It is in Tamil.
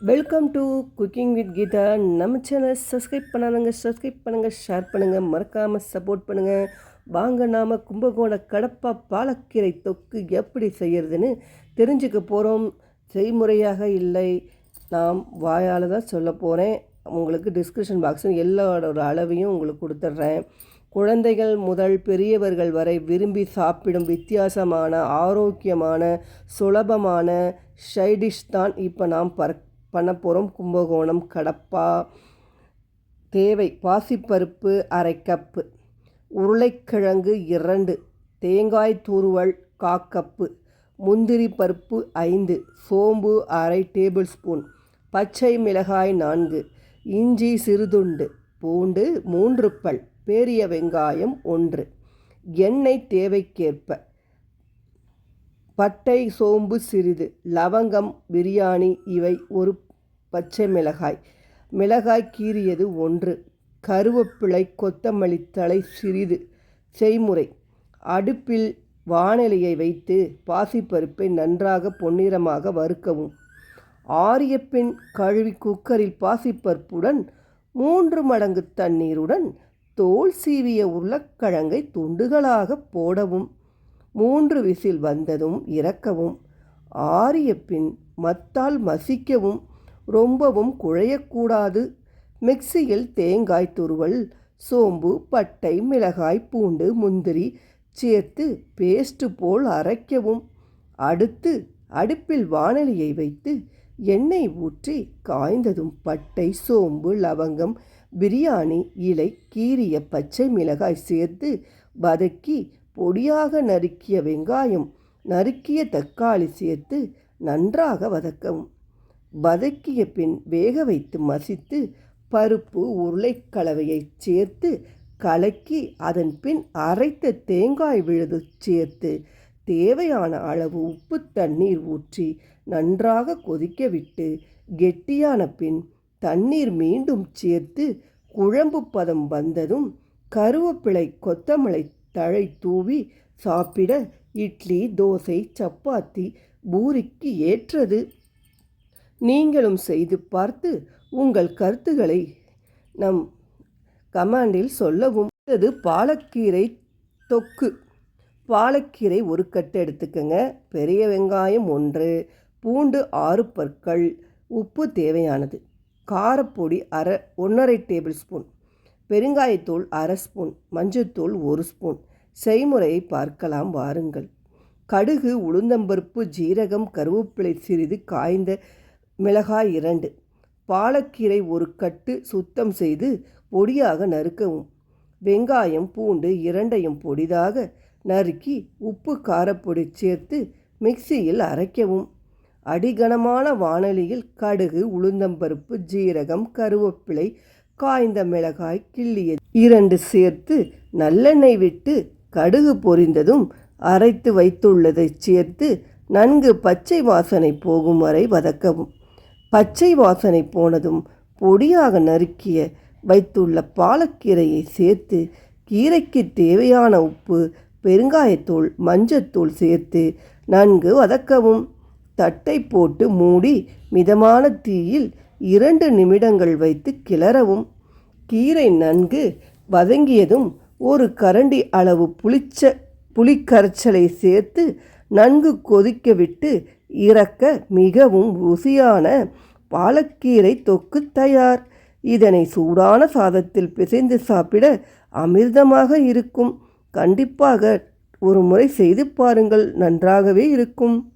Welcome to cooking with Geetha நம்ம சேனல் சப்ஸ்கிரைப் பண்ணாதங்க சப்ஸ்கிரைப் பண்ணுங்கள் ஷேர் பண்ணுங்கள் மறக்காமல் சப்போர்ட் பண்ணுங்கள் வாங்க நாம் கும்பகோண கடப்பா பாலக்கீரை தொக்கு எப்படி செய்கிறதுன்னு தெரிஞ்சுக்க போகிறோம் செய்முறையாக இல்லை. நாம் வாயால் தான் சொல்ல போகிறேன் உங்களுக்கு டிஸ்கிரிப்ஷன் பாக்ஸும் எல்லாரோட அளவையும் உங்களுக்கு கொடுத்துட்றேன். குழந்தைகள் முதல் பெரியவர்கள் வரை விரும்பி சாப்பிடும் வித்தியாசமான ஆரோக்கியமான சுலபமான ஷைடிஷ் தான் இப்போ நாம் பறக் பண்ண போகிறோம் கும்பகோணம் கடப்பா தேவை பாசிப்பருப்பு அரை கப்பு உருளைக்கிழங்கு இரண்டு தேங்காய் தூருவல் காக்கப்பு. முந்திரி பருப்பு ஐந்து சோம்பு அரை டேபிள் ஸ்பூன் பச்சை மிளகாய் நான்கு இஞ்சி சிறுதுண்டு. பூண்டு மூன்று பல் பெரிய வெங்காயம் ஒன்று. எண்ணெய் தேவைக்கேற்ப. பட்டை சோம்பு சிறிது லவங்கம் பிரியாணி இவை ஒரு பச்சை மிளகாய். மிளகாய் கீறியது ஒன்று. கருவேப்பிலை கொத்தமல்லி தழை சிறிது. செய்முறை. அடுப்பில் வானிலையை வைத்து பாசிப்பருப்பை நன்றாக பொன்னிறமாக வறுக்கவும். ஆரிய பின் கழுவி குக்கரில் பாசிப்பருப்புடன் மூன்று மடங்கு தண்ணீருடன் தோல் சீவிய உருளைக்கிழங்கை துண்டுகளாக போடவும். மூன்று விசில் வந்ததும் இறக்கவும் ஆறிய பின் மத்தால் மசிக்கவும் ரொம்பவும் குழையக்கூடாது. மிக்சியில் தேங்காய் துருவல் சோம்பு பட்டை மிளகாய் பூண்டு முந்திரி சேர்த்து பேஸ்ட்டு போல் அரைக்கவும். அடுத்து அடுப்பில் வானலியை வைத்து எண்ணெய் ஊற்றி காய்ந்ததும் பட்டை சோம்பு லவங்கம் பிரியாணி இலை கீறிய பச்சை மிளகாய் சேர்த்து வதக்கி பொடியாக நறுக்கிய வெங்காயம் நறுக்கிய தக்காளி சேர்த்து நன்றாக வதக்கவும். வதக்கிய பின் வேக வைத்து மசித்து பருப்பு உருளைக்கலவையை சேர்த்து கலக்கி அதன் பின் அரைத்த தேங்காய் விழுது சேர்த்து தேவையான அளவு உப்பு தண்ணீர் ஊற்றி நன்றாக கொதிக்க விட்டு கெட்டியான பின் தண்ணீர் மீண்டும் சேர்த்து குழம்பு பதம் வந்ததும் கருவேப்பிலை கொத்தமலை தழை தூவி சாப்பிட இட்லி தோசை சப்பாத்தி பூரிக்கு ஏற்றது. நீங்களும் செய்து பார்த்து உங்கள் கருத்துக்களை நம் கமாண்டில் சொல்லவும். அது பாலக்கீரை தொக்கு. பாலக்கீரை ஒரு கட்டு எடுத்துக்கோங்க. பெரிய வெங்காயம் ஒன்று பூண்டு ஆறு பற்கள் உப்பு தேவையானது. காரப்பொடி அரை ஒன்றரை டேபிள் ஸ்பூன். பெருங்காயத்தூள் அரை ஸ்பூன் மஞ்சத்தூள் ஒரு ஸ்பூன். செய்முறையை பார்க்கலாம் வாருங்கள். கடுகு உளுந்தம்பருப்பு ஜீரகம் கருவேப்பிலை சிறிது காய்ந்த மிளகாய் இரண்டு. பாலக்கீரை ஒரு கட்டு சுத்தம் செய்து பொடியாக நறுக்கவும். வெங்காயம் பூண்டு இரண்டையும் பொடிதாக நறுக்கி உப்பு காரப்பொடி சேர்த்து மிக்சியில் அரைக்கவும். அடிகனமான வானொலியில் கடுகு உளுந்தம்பருப்பு ஜீரகம் கருவேப்பிலை காய்ந்த மிளகாய் கிள்ளியது இரண்டு சேர்த்து நல்லெண்ணெய் விட்டு கடுகு பொரிந்ததும் அரைத்து வைத்துள்ளதை சேர்த்து நன்கு பச்சை வாசனை போகும் வரை வதக்கவும். பச்சை வாசனை போனதும் பொடியாக நறுக்கிய வைத்துள்ள பாலக்கீரையை சேர்த்து கீரைக்கு தேவையான உப்பு பெருங்காயத்தூள் மஞ்சத்தூள் சேர்த்து நன்கு வதக்கவும். தட்டை போட்டு மூடி மிதமான தீயில் இரண்டு நிமிடங்கள் வைத்து கிளறவும் கீரை நன்கு வதங்கியதும் ஒரு கரண்டி அளவு புளிச்ச புளிக்கரைச்சலை சேர்த்து நன்கு கொதிக்க விட்டு இறக்க மிகவும் ருசியான பாலக்கீரை தொக்கு தயார். இதனை சூடான சாதத்தில் பிசைந்து சாப்பிட அமிர்தமாக இருக்கும். கண்டிப்பாக ஒரு முறை செய்து பாருங்கள் நன்றாகவே இருக்கும்.